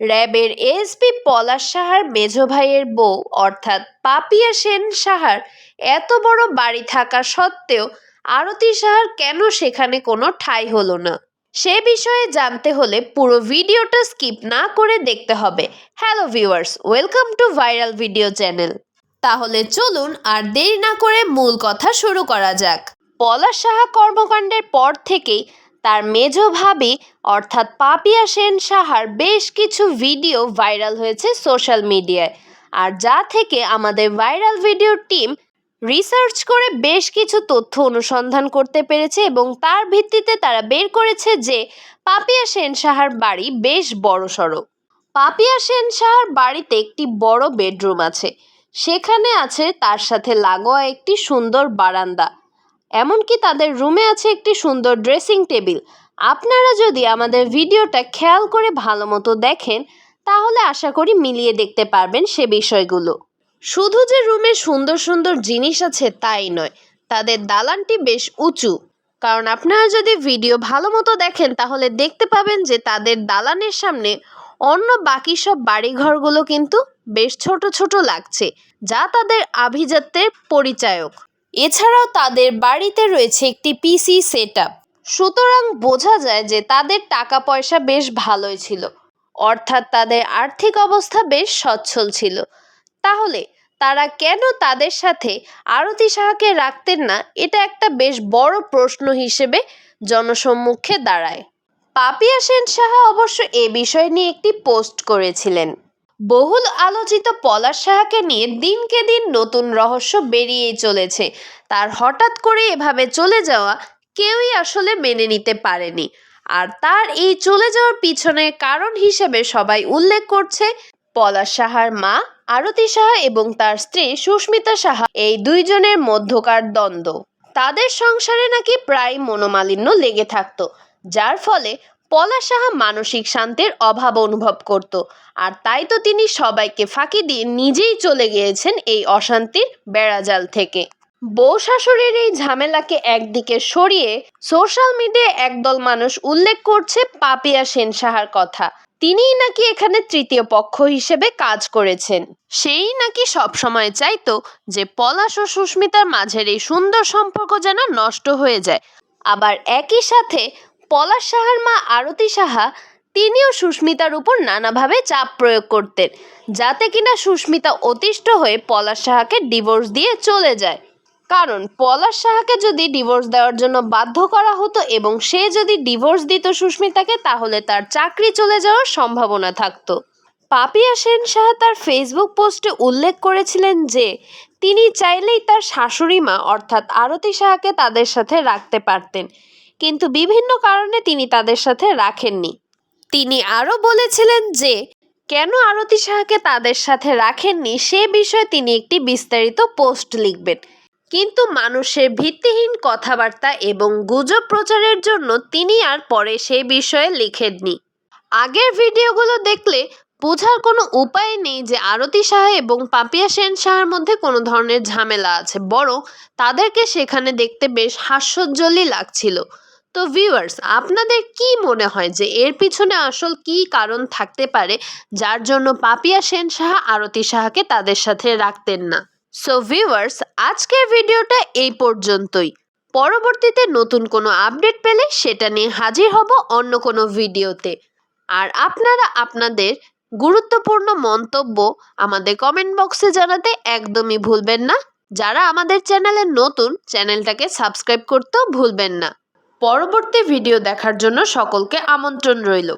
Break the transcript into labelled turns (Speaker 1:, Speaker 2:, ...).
Speaker 1: র্যাবের এসপি পলাশ সাহার মেজ ভাইয়ের বউ, অর্থাৎ পাপিয়া সেন সাহার এত বড় বাড়ি থাকা সত্ত্বেও আরতি সাহার কেন সেখানে কোনো ঠাঁই হলো না? সে বিষয়ে জানতে হলে পুরো ভিডিওটা স্কিপ না করে দেখতে হবে। Hello viewers, welcome to viral video channel. তাহলে চলুন আর দেরি না করে মূল কথা শুরু করা যাক। পলাশ সাহা কর্মকাণ্ডের পর থেকেই তার মেজ ভাবি, অর্থাৎ পাপিয়া সেন সাহার বেশ কিছু ভিডিও ভাইরাল হয়েছে সোশ্যাল মিডিয়ায়। আর যা থেকে আমাদের ভাইরাল ভিডিও টিম রিসার্চ করে বেশ কিছু তথ্য অনুসন্ধান করতে পেরেছে এবং তার ভিত্তিতে তারা বের করেছে যে পাপিয়া সেন সাহার বাড়ি বেশ বড়সড় পাপিয়া সেন সাহার বাড়িতে একটি বড় বেডরুম আছে। সেখানে আছে তার সাথে লাগোয়া একটি সুন্দর বারান্দা। এমনকি তাদের রুমে আছে একটি সুন্দর ড্রেসিং টেবিল। আপনারা যদি আমাদের ভিডিওটা খেয়াল করে ভালো মতো দেখেন, তাহলে আশা করি মিলিয়ে দেখতে পারবেন সে বিষয়গুলো। শুধু যে রুমে সুন্দর সুন্দর জিনিস আছে তাই নয়, তাদের দালানটি বেশ উঁচু। কারণ আপনারা যদি ভিডিও ভালো মতো দেখেন, তাহলে দেখতে পাবেন যে তাদের দালানের সামনে অন্য বাকি সব বাড়িঘরগুলো কিন্তু বেশ ছোট ছোট লাগছে, যা তাদের আভিজাত্যের পরিচায়ক। এছাড়াও তাদের বাড়িতে রয়েছে একটি পিসি সেট সুতরাং বোঝা যায় যে তাদের টাকা পয়সা বেশ ভালোই ছিল। অর্থাৎ তাদের আর্থিক অবস্থা বেশ সচ্ছল ছিল। তাহলে তারা কেন তাদের সাথে আরতি সাহাকে রাখতেন না? এটা একটা বেশ বড় প্রশ্ন হিসেবে জনসম্মুখে দাঁড়ায়। পাপিয়া সেন সাহা অবশ্য এ বিষয় নিয়ে একটি পোস্ট করেছিলেন। বহুল আলোচিত পলাশ সাহাকে নিয়ে দিনকে দিন নতুন রহস্য বেরিয়েই চলেছে। তার হঠাৎ করে এভাবে চলে যাওয়া কেউই আসলে মেনে নিতে পারেনি। আর তার এই চলে যাওয়ার পিছনে কারণ হিসেবে সবাই উল্লেখ করছে পলাশ সাহার মা, আরতি সাহা এবং তার স্ত্রী সুস্মিতা সাহা। এই দুইজনের মধ্যকার দ্বন্দ্ব। তাদের সংসারে নাকি প্রায় মনোমালিন্য লেগে থাকতো, যার ফলে পলাশ সাহা মানসিক শান্তির অভাব অনুভব করত। আর তাই তো তিনি সবাইকে ফাঁকি দিয়ে নিজেই চলে গিয়েছেন এই অশান্তির বেড়াজাল থেকে। বউ শাশুড়ির এই ঝামেলাকে একদিকে সরিয়ে সোশ্যাল মিডিয়ায় একদল মানুষ উল্লেখ করছে পাপিয়া সেন সাহার কথা। তিনিই নাকি এখানে তৃতীয় পক্ষ হিসেবে কাজ করেছেন। সেই নাকি সবসময় চাইতো যে পলাশ ও সুস্মিতার মাঝের এই সুন্দর সম্পর্ক যেন নষ্ট হয়ে যায়। আবার একই সাথে পলাশ সাহার মা আরতি সাহা তিনিও সুস্মিতার উপর নানাভাবে চাপ প্রয়োগ করতেন, যাতে কিনা সুস্মিতা অতিষ্ঠ হয়ে পলাশ সাহাকে ডিভোর্স দিয়ে চলে যায়। কারণ পলাশ সাহাকে যদি ডিভোর্স দেওয়ার জন্য বাধ্য করা হতো এবং সে যদি ডিভোর্স দিত সুস্মিতাকে, তাহলে তার চাকরি চলে যাওয়ার সম্ভাবনা থাকতো। পাপিয়া সেন সাহা তার ফেসবুক পোস্টে উল্লেখ করেছিলেন যে, তিনি চাইলেই তার শাশুড়ি মা, অর্থাৎ আরতি সাহাকে তাদের সাথে রাখতে পারতেন। কিন্তু বিভিন্ন কারণে তিনি তাদের সাথে রাখেননি। তিনি আরও বলেছিলেন যে, কেন আরতি সাহাকে তাদের সাথে রাখেননি সে বিষয়ে তিনি একটি বিস্তারিত পোস্ট লিখবেন। কিন্তু মানুষের ভিত্তিহীন কথাবার্তা এবং গুজব প্রচারের জন্য তিনি আর পরে সে বিষয়ে লিখেননি। আগের ভিডিওগুলো দেখলে বোঝার কোনো উপায় নেই যে আরতি সাহা এবং পাপিয়া সেন সাহার মধ্যে কোনো ধরনের ঝামেলা আছে। বরং তাদেরকে সেখানে দেখতে বেশ হাস্যোজ্জ্বলই লাগছিল। তো ভিউয়ার্স আপনাদের কি মনে হয় যে এর পিছনে আসল কি কারণ থাকতে পারে যার জন্য পাপিয়া সেন সাহা, আরতি সাহাকে তাদের সাথে রাখতেন না? সো ভিউয়ার্স আজকের ভিডিওটা এই পর্যন্তই। পরবর্তীতে নতুন কোনো আপডেট পেলে সেটা নিয়ে হাজির হব অন্য কোনো ভিডিওতে। আর আপনারা আপনাদের গুরুত্বপূর্ণ মন্তব্য আমাদের কমেন্ট বক্সে জানাতে একদমই ভুলবেন না। যারা আমাদের চ্যানেলে নতুন, চ্যানেলটাকে সাবস্ক্রাইব করতেও ভুলবেন না। পরবর্তী ভিডিও দেখার জন্য সকলকে আমন্ত্রণ রইল।